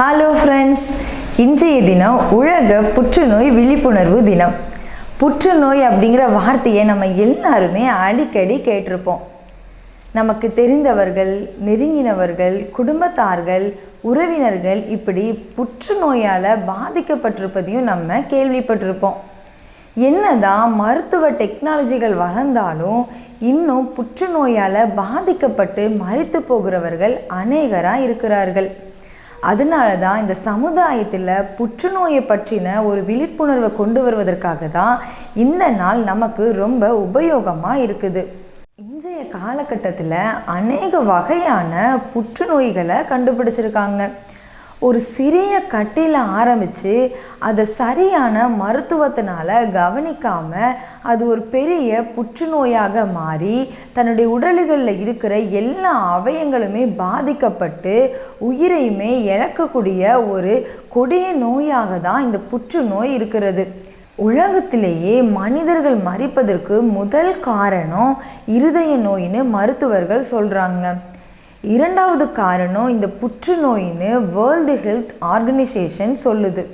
Hello friends இன்றைய தினம் உலக புற்றுநோய் விழிப்புணர்வு தினம். புற்றுநோய் அப்படிங்கிற வார்த்தையை நம்ம எல்லாருமே அடிக்கடி கேட்டிருப்போம். நமக்கு தெரிந்தவர்கள் நெருங்கினவர்கள் குடும்பத்தார்கள் உறவினர்கள் இப்படி புற்றுநோயால் பாதிக்கப்பட்டிருப்பதையும் நம்ம கேள்விப்பட்டிருப்போம். என்னதான் மருத்துவ டெக்னாலஜிகள் வளர்ந்தாலும் இன்னும் புற்றுநோயால் பாதிக்கப்பட்டு மறித்து போகிறவர்கள் அநேகராக இருக்கிறார்கள். அதனால தான் இந்த சமுதாயத்தில் புற்றுநோயை பற்றின ஒரு விழிப்புணர்வை கொண்டு வருவதற்காக தான் இந்த நாள் நமக்கு ரொம்ப உபயோகமாக இருக்குது. இன்றைய காலகட்டத்தில் அநேக வகையான புற்றுநோய்களை கண்டுபிடிச்சிருக்காங்க. ஒரு சிறிய கட்டியில் ஆரம்பித்து அதை சரியான மருத்துவத்தினால கவனிக்காமல் அது ஒரு பெரிய புற்றுநோயாக மாறி தன்னுடைய உடல்களில் இருக்கிற எல்லா அவயங்களுமே பாதிக்கப்பட்டு உயிரையுமே இழக்கக்கூடிய ஒரு கொடிய நோயாக தான் இந்த புற்றுநோய் இருக்கிறது. உலகத்திலேயே மனிதர்கள் மறிப்பதற்கு முதல் காரணம் இருதய நோயின்னு மருத்துவர்கள் சொல்கிறாங்க இரண்டாவது காரணம் இந்த புற்றுநோயின்னு வேர்ல்டு ஹெல்த் ஆர்கனைசேஷன் சொல்லுது.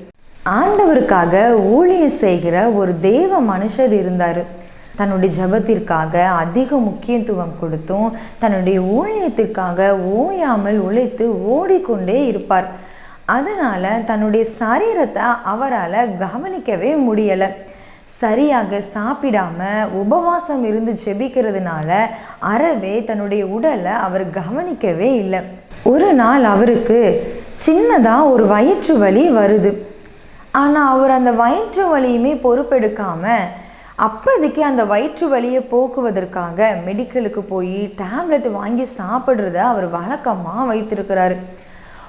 ஆண்டவருக்காக ஊழியம் செய்கிற ஒரு தேவ மனுஷர் இருந்தார். தன்னுடைய ஜபத்திற்காக அதிக முக்கியத்துவம் கொடுத்தும் தன்னுடைய ஊழியத்திற்காக ஓயாமல் உழைத்து ஓடிக்கொண்டே இருப்பார். அதனால் தன்னுடைய சரீரத்தை அவரால் கவனிக்கவே முடியலை. சரியாக சாப்பிடாம உபவாசம் இருந்து ஜெபிக்கிறதுனால அறவே தன்னுடைய உடலை அவர் கவனிக்கவே இல்லை. ஒரு நாள் அவருக்கு சின்னதாக ஒரு வயிற்று வலி வருது. ஆனால் அவர் அந்த வயிற்று வலியுமே பொறுப்பெடுக்காம அப்போதைக்கு அந்த வயிற்று வலியை போக்குவதற்காக மெடிக்கலுக்கு போய் டேப்லெட் வாங்கி சாப்பிட்றத அவர் வழக்கமாக வைத்திருக்கிறாரு.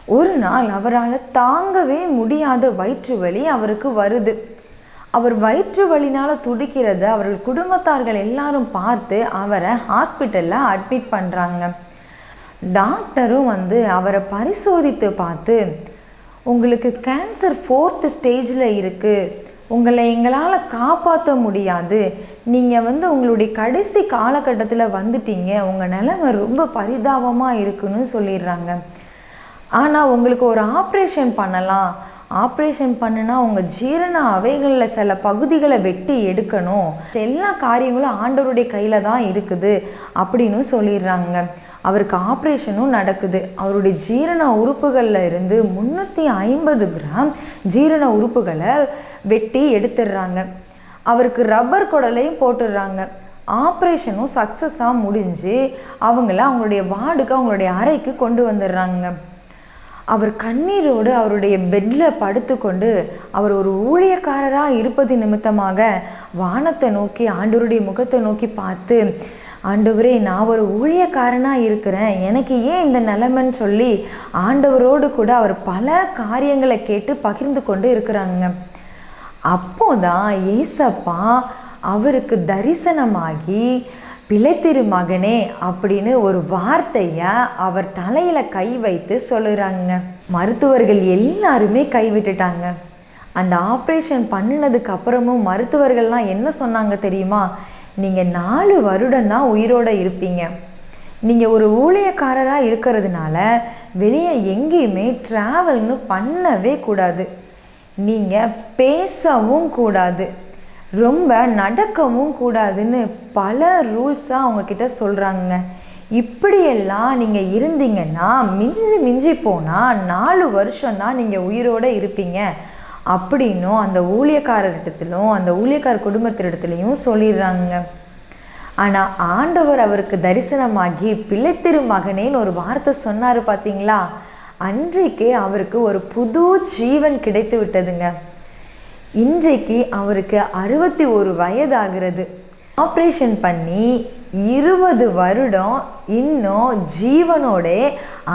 ஒரு நாள் அவரால் தாங்கவே முடியாத வயிற்று வலி அவருக்கு வருது. அவர் வயிற்று வலினால் துடிக்கிறத அவர்கள் குடும்பத்தார்கள் எல்லாரும் பார்த்து அவரை ஹாஸ்பிட்டலில் அட்மிட் பண்ணுறாங்க டாக்டரும் வந்து அவரை பரிசோதித்து பார்த்து உங்களுக்கு கேன்சர் ஃபோர்த்து ஸ்டேஜில் இருக்குது உங்களை எங்களால் காப்பாற்ற முடியாது. நீங்கள் வந்து உங்களுடைய கடைசி காலகட்டத்தில் வந்துட்டீங்க. உங்கள் நிலைமை ரொம்ப பரிதாபமாக இருக்குன்னு சொல்லிடுறாங்க. ஆனால் உங்களுக்கு ஒரு ஆப்ரேஷன் பண்ணலாம். ஆப்ரேஷன் பண்ணுனா உங்கள் ஜீரண அவைகளில் சில பகுதிகளை வெட்டி எடுக்கணும். எல்லா காரியங்களும் ஆண்டவருடைய கையில் தான் இருக்குது அப்படின்னு சொல்லிடுறாங்க. அவருக்கு ஆப்ரேஷனும் நடக்குது. அவருடைய ஜீரண உறுப்புகளில் இருந்து முந்நூற்றி ஐம்பது கிராம் ஜீரண உறுப்புகளை வெட்டி எடுத்துடுறாங்க. அவருக்கு ரப்பர் குடலையும் போட்டுடுறாங்க. ஆப்ரேஷனும் சக்ஸஸாக முடிஞ்சு அவங்கள அவங்களுடைய வார்டுக்கு அவங்களுடைய அறைக்கு கொண்டு வந்துடுறாங்க. அவர் கண்ணீரோடு அவருடைய பெட்டில் படுத்துக்கொண்டு அவர் ஒரு ஊழியக்காரராக இருப்பது நிமித்தமாக வானத்தை நோக்கி ஆண்டவருடைய முகத்தை நோக்கி பார்த்து ஆண்டவரே நான் ஒரு ஊழியக்காரனாக இருக்கிறேன். எனக்கு ஏன் இந்த நிலைமைன்னு சொல்லி ஆண்டவரோடு கூட அவர் பல காரியங்களை கேட்டு பகிர்ந்து கொண்டு இருக்கிறாங்க. அப்போதான் ஏசப்பா அவருக்கு தரிசனமாகி பிழைத்திரு மகனே அப்படின்னு ஒரு வார்த்தையை அவர் தலையில் கை வைத்து சொல்லுறாங்க. மருத்துவர்கள் எல்லாருமே கைவிட்டுட்டாங்க அந்த ஆப்ரேஷன் பண்ணினதுக்கு அப்புறமும் மருத்துவர்கள்லாம் என்ன சொன்னாங்க தெரியுமா? நீங்கள் நாலு வருடம் தான் உயிரோடு இருப்பீங்க. நீங்கள் ஒரு ஊழியக்காரராக இருக்கிறதுனால வெளியே எங்கேயுமே ட்ராவல்னு பண்ணவே கூடாது. நீங்கள் பேசவும் கூடாது. ரொம்ப நடக்கவும் கூடாதுன்னு பல ரூல்ஸாக அவங்கக்கிட்ட சொல்கிறாங்க இப்படியெல்லாம் நீங்கள் இருந்தீங்கன்னா மிஞ்சி மிஞ்சி போனால் நாலு வருஷம்தான் நீங்கள் உயிரோடு இருப்பீங்க. அப்படின்னும் அந்த ஊழியக்காரரிடத்திலும் அந்த ஊழியக்கார குடும்பத்திடத்துலையும் சொல்லிடுறாங்க ஆனால் ஆண்டவர் அவருக்கு தரிசனமாகி பிள்ளைத்திரு மகனேன்னு ஒரு வார்த்தை சொன்னார் பார்த்தீங்களா அன்றைக்கே அவருக்கு ஒரு புது ஜீவன் கிடைத்து விட்டதுங்க இன்றைக்கு அவருக்கு அறுபத்தி ஒரு வயதாகிறது. ஆப்ரேஷன் பண்ணி இருபது வருடம் இன்னும் ஜீவனோட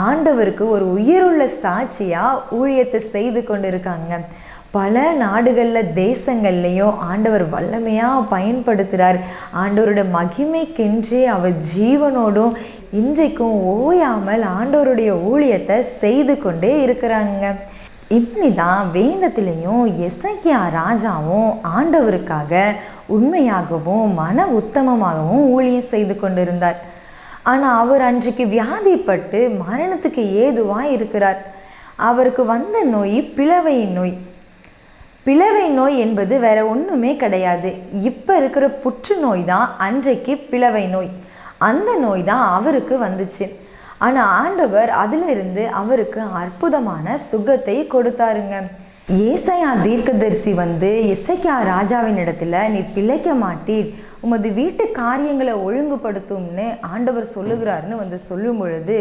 ஆண்டவருக்கு ஒரு உயிருள்ள சாட்சியாக ஊழியத்தை செய்து கொண்டு இருக்காங்க பல நாடுகளில் தேசங்கள்லேயும் ஆண்டவர் வல்லமையாக பயன்படுத்துகிறார் ஆண்டவரோட மகிமைக்கென்றே அவர் ஜீவனோடும் இன்றைக்கும் ஓயாமல் ஆண்டவருடைய ஊழியத்தை செய்து கொண்டே இருக்கிறாங்க. இப்படி தான் வேந்தத்திலையும் எசக்கியா ராஜாவும் ஆண்டவருக்காக உண்மையாகவும் மன உத்தமமாகவும் ஊழியம் செய்து கொண்டிருந்தார். ஆனால் அவர் அன்றைக்கு வியாதிப்பட்டு மரணத்துக்கு ஏதுவாக இருக்கிறார். அவருக்கு வந்த நோய் பிளவை நோய். பிளவை நோய் என்பது வேற ஒன்றுமே கிடையாது. இப்போ இருக்கிற புற்றுநோய் தான் அன்றைக்கு பிளவை நோய். அந்த நோய் தான் அவருக்கு வந்துச்சு. ஆனால் ஆண்டவர் அதிலிருந்து அவருக்கு அற்புதமான சுகத்தை கொடுத்தாருங்க. ஏசையா தீர்க்கதரிசி வந்து இசைக்கா ராஜாவின் இடத்துல நீ பிழைக்க மாட்டீர். உமது வீட்டு காரியங்களை ஒழுங்குபடுத்தும்னு ஆண்டவர் சொல்லுகிறாருன்னு வந்து சொல்லும் பொழுது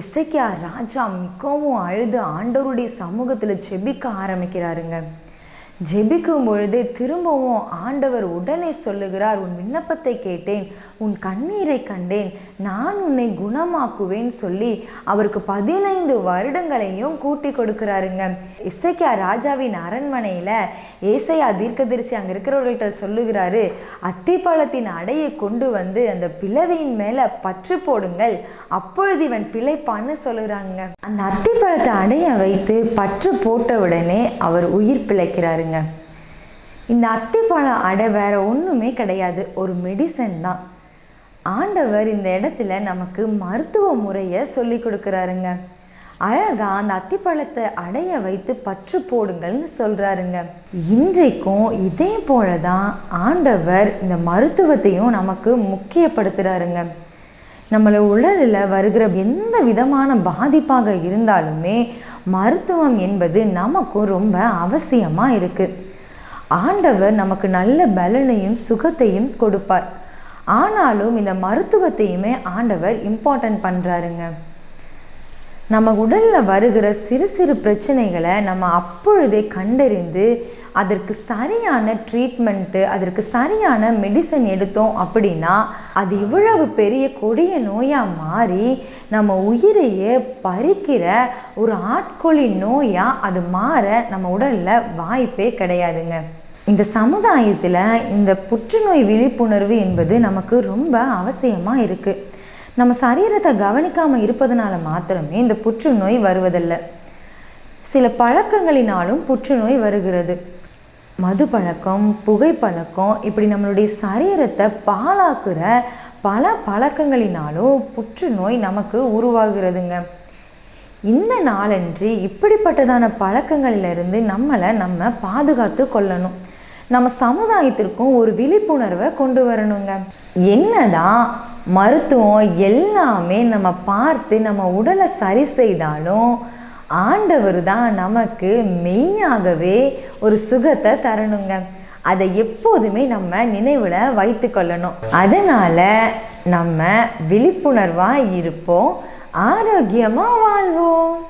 இசைக்கா ராஜா மிகவும் அழுது ஆண்டவருடைய சமூகத்தில் செபிக்க ஆரம்பிக்கிறாருங்க. ஜெபிக்கும் பொழுது திரும்பவும் ஆண்டவர் உடனே சொல்லுகிறார் உன் விண்ணப்பத்தை கேட்டேன் உன் கண்ணீரை கண்டேன் நான் உன்னை குணமாக்குவேன் சொல்லி அவருக்கு பதினைந்து வருடங்களையும் கூட்டி கொடுக்குறாருங்க. இசைக்கியா ராஜாவின் அரண்மனையில் ஏசையா தீர்க்கதரிசி அங்கே இருக்கிறவர்கள்ட்ட சொல்லுகிறாரு அத்திப்பழத்தின் அடையை கொண்டு வந்து அந்த பிளவையின் மேலே பற்று போடுங்கள் அப்பொழுது இவன் பிழைப்பான்னு சொல்லுகிறாங்க அந்த அத்திப்பழத்தை அடைய வைத்து பற்று போட்ட உடனே அவர் உயிர் பிழைக்கிறாருங்க. இந்த அத்திப்பழம் அடை வேற ஒன்றுமே கிடையாது. ஒரு மெடிசன் தான். ஆண்டவர் இந்த இடத்துல நமக்கு மருத்துவ முறையை சொல்லி கொடுக்குறாருங்க. அழகா அந்த அத்திப்பழத்தை அடைய வைத்து பற்று போடுங்கள்னு சொல்றாருங்க. இன்றைக்கும் இதே போல தான் ஆண்டவர் இந்த மருத்துவத்தையும் நமக்கு முக்கியப்படுத்துறாருங்க. நம்மளை உடலில் வருகிற எந்த விதமான பாதிப்பாக இருந்தாலுமே மருத்துவம் என்பது நமக்கும் ரொம்ப அவசியமாக இருக்குது ஆண்டவர் நமக்கு நல்ல பலனையும் சுகத்தையும் கொடுப்பார். ஆனாலும் இந்த மருத்துவத்தையுமே ஆண்டவர் இம்பார்ட்டன்ட் பண்ணுறாருங்க நம்ம உடலில் வருகிற சிறு சிறு பிரச்சனைகளை நம்ம அப்பொழுதே கண்டறிந்து அதற்கு சரியான ட்ரீட்மெண்ட்டு அதற்கு சரியான மெடிசன் எடுத்தோம் அப்படின்னா அது இவ்வளவு பெரிய கொடிய நோயாக மாறி நம்ம உயிரையே பறிக்கிற ஒரு ஆட்கொழி நோயாக அது மாற நம்ம உடலில் வாய்ப்பே கிடையாதுங்க. இந்த சமுதாயத்தில் இந்த புற்றுநோய் விழிப்புணர்வு என்பது நமக்கு ரொம்ப அவசியமாக இருக்குது நம்ம சரீரத்தை கவனிக்காமல் இருப்பதனால மாத்திரமே இந்த புற்றுநோய் வருவதில்லை. சில பழக்கங்களினாலும் புற்றுநோய் வருகிறது. மது பழக்கம் புகைப்பழக்கம் இப்படி நம்மளுடைய சரீரத்தை பாழாக்குற பல பழக்கங்களினாலும் புற்றுநோய் நமக்கு உருவாகிறதுங்க. இந்த நாளன்று இப்படிப்பட்டதான பழக்கங்களிலிருந்து நம்மளை நம்ம பாதுகாத்து கொள்ளணும். நம்ம சமுதாயத்திற்கும் ஒரு விழிப்புணர்வை கொண்டு வரணுங்க. என்னதான் மருத்துவம் எல்லாமே நம்ம பார்த்து நம்ம உடலை சரி செய்தாலும் ஆண்டவர் தான் நமக்கு மெய்யாகவே ஒரு சுகத்தை தரணுங்க. அதை எப்போதுமே நம்ம நினைவில் வைத்து கொள்ளணும். அதனால் நம்ம விழிப்புணர்வாக இருப்போம். ஆரோக்கியமாக வாழ்வோம்.